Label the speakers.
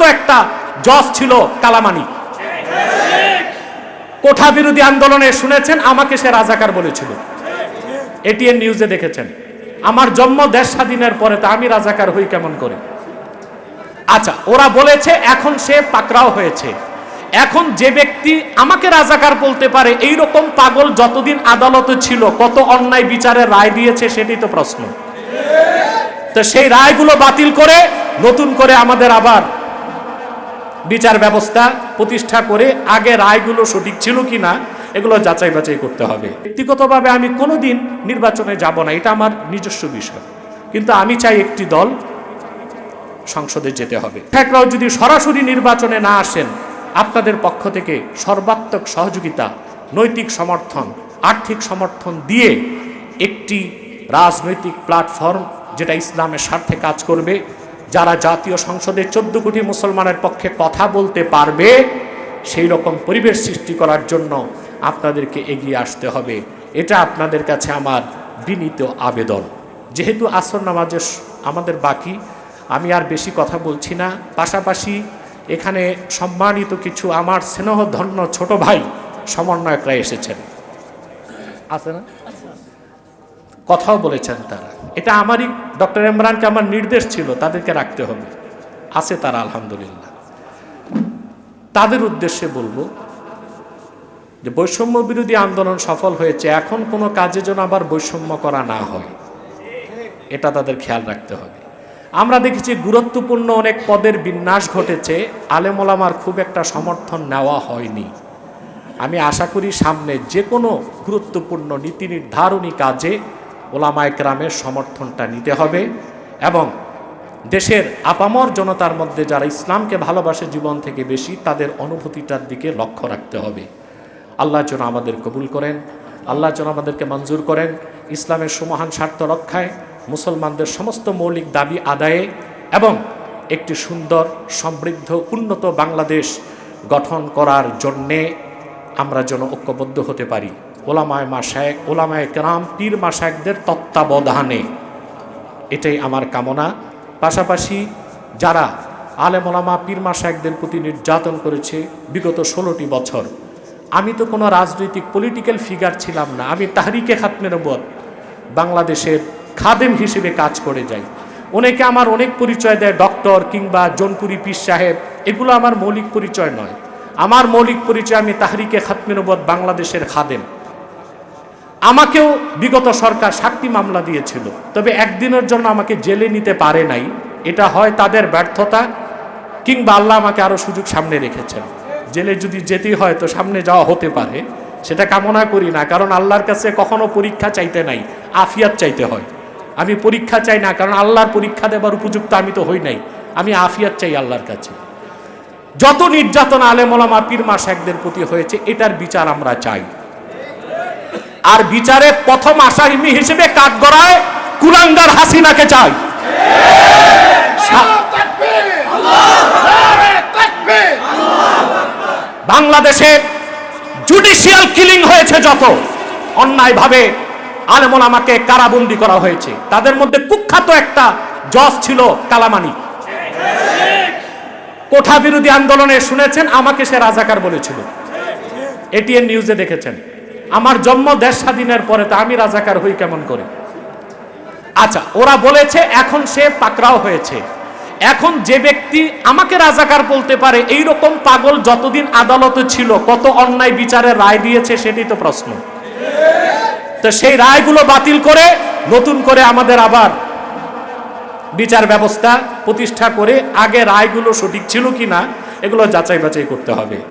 Speaker 1: কুখ্যাত একটা জজ ছিল কালামানি। কোঠা বিরোধী আন্দোলনে শুনেছেন, আমাকে সে রাজাকার বলেছিল। এটিএন নিউজে দেখেছেন। আমার জন্ম দেশ স্বাধীনের পরে তো আমি রাজাকার হই কেমন করে? আচ্ছা ওরা বলেছে, এখন সে পাকড়াও হয়েছে। এখন যে ব্যক্তি আমাকে রাজাকার বলতে পারে এই রকম পাগল যতদিন আদালতে ছিল, কত অন্যায় বিচারের রায় দিয়েছে সেটাই তো প্রশ্ন। তো সেই রায়গুলো বাতিল করে নতুন করে আমাদের আবার বিচার ব্যবস্থা প্রতিষ্ঠা করে আগে রায়গুলো সঠিক ছিল কি না এগুলো যাচাই বাছাই করতে হবে। ব্যক্তিগতভাবে আমি কোনোদিন নির্বাচনে যাব না, এটা আমার নিজস্ব বিষয়। কিন্তু আমি চাই একটি দল সংসদে যেতে হবে। ঠেকরাও যদি সরাসরি নির্বাচনে না আসেন, আপনাদের পক্ষ থেকে সর্বাত্মক সহযোগিতা, নৈতিক সমর্থন, আর্থিক সমর্থন দিয়ে একটি রাজনৈতিক প্ল্যাটফর্ম, যেটা ইসলামের স্বার্থে কাজ করবে যারা জাতীয় সংসদে চোদ্দ কোটি মুসলমানের পক্ষে কথা বলতে পারবে, সেই রকম পরিবেশ সৃষ্টি করার জন্য আপনাদেরকে এগিয়ে আসতে হবে। এটা আপনাদের কাছে আমার বিনীত আবেদন। যেহেতু আসর নামাজের আমাদের বাকি, আমি আর বেশি কথা বলছি না। পাশাপাশি এখানে সম্মানিত কিছু আমার স্নেহধন্য ছোট ভাই সমন্বয়করা এসেছেন। আছে না? কথাও বলেছেন তারা। এটা আমারই, ডক্টর ইমরানকে আমার নির্দেশ ছিল, তাদেরকে রাখতে হবে। আছে তারা, আলহামদুলিল্লাহ। তাদের উদ্দেশ্যে বলব যে, বৈষম্য বিরোধী আন্দোলন সফল হয়েছে, এখন কোনো কাজে যেন আবার বৈষম্য করা না হয়। এটা তাদের খেয়াল রাখতে হবে। আমরা দেখেছি গুরুত্বপূর্ণ অনেক পদের বিন্যাস ঘটেছে আলেমোলামার খুব একটা সমর্থন নেওয়া হয়নি। আমি আশা করি সামনে যে কোনো গুরুত্বপূর্ণ নীতি নির্ধারণী কাজে ওলামায় গ্রামের সমর্থনটা নিতে হবে এবং দেশের আপামর জনতার মধ্যে যারা ইসলামকে ভালোবাসে জীবন থেকে বেশি, তাদের অনুভূতিটার দিকে লক্ষ্য রাখতে হবে। আল্লাহ যেন আমাদের কবুল করেন, আল্লাহ যেন আমাদেরকে মঞ্জুর করেন, ইসলামের সুমহান স্বার্থ রক্ষায়, মুসলমানদের সমস্ত মৌলিক দাবি আদায়ে এবং একটি সুন্দর, সমৃদ্ধ, উন্নত বাংলাদেশ গঠন করার জন্যে আমরা যেন ঐক্যবদ্ধ হতে পারি। ওলামায় মাসায়েক ওলামায় কেরাম, পীর মাসায়েকদের তত্ত্বাবধানে। এটাই আমার কামনা। পাশাপাশি যারা আলেমোলামা পীর মাসায়েকদের প্রতি নির্যাতন করেছে বিগত ষোলোটি বছর, আমি তো কোনো রাজনৈতিক পলিটিক্যাল ফিগার ছিলাম না, আমি তাহরিকে খাতমের নবত বাংলাদেশের খাদেম হিসেবে কাজ করে যাই। অনেকে আমার অনেক পরিচয় দেয়, ডক্টর কিংবা জনপুরি পীর সাহেব, এগুলো আমার মৌলিক পরিচয় নয়। আমার মৌলিক পরিচয় আমি তাহরিকে খাতমের নবত বাংলাদেশের খাদেম। আমাকেও বিগত সরকার সাতটি মামলা দিয়েছিল। তবে একদিনের জন্য আমাকে জেলে নিতে পারে নাই। এটা হয় তাদের ব্যর্থতা কিংবা আল্লাহ আমাকে আরও সুযোগ সামনে রেখেছেন। জেলে যদি যেতেই হয় তো সামনে যাওয়া হতে পারে। সেটা কামনা করি না, কারণ আল্লাহর কাছে কখনো পরীক্ষা চাইতে নাই, আফিয়াত চাইতে হয়। আমি পরীক্ষা চাই না, কারণ আল্লাহর পরীক্ষা দেবার উপযুক্ত আমি তো হই নাই। আমি আফিয়াত চাই আল্লাহর কাছে। যত নির্যাতন আলেমলামা পীর মাসাকদের প্রতি হয়েছে, এটার বিচার আমরা চাই। আর বিচারে প্রথম আসামি হিসেবে কাঠগড়ায় কুলাঙ্গার হাসিনাকে চাই। বাংলাদেশে জুডিশিয়াল কিলিং হয়েছে যত। অন্যায়ভাবে আলেমন আমাকে কারাবন্দি করা হয়েছে। তাদের মধ্যে কুখ্যাত একটা জজ ছিল কালামানি। কোঠা বিরোধী আন্দোলনে শুনেছেন, আমাকে সে রাজাকার বলেছিল। এটিএন নিউজে দেখেছেন। আমার জন্ম দেশ স্বাধীনের পরে তো আমি রাজাকার হই কেমন করে? আচ্ছা ওরা বলেছে, এখন সে পাকড়াও হয়েছে। এখন যে ব্যক্তি আমাকে রাজাকার বলতে পারে এই রকম পাগল যতদিন আদালতে ছিল, কত অন্যায় বিচারের রায় দিয়েছে সেটাই তো প্রশ্ন। তো সেই রায়গুলো বাতিল করে, নতুন করে আমাদের আবার বিচার ব্যবস্থা প্রতিষ্ঠা করে আগে রায়গুলো সঠিক ছিল কি না এগুলো যাচাই বাছাই করতে হবে।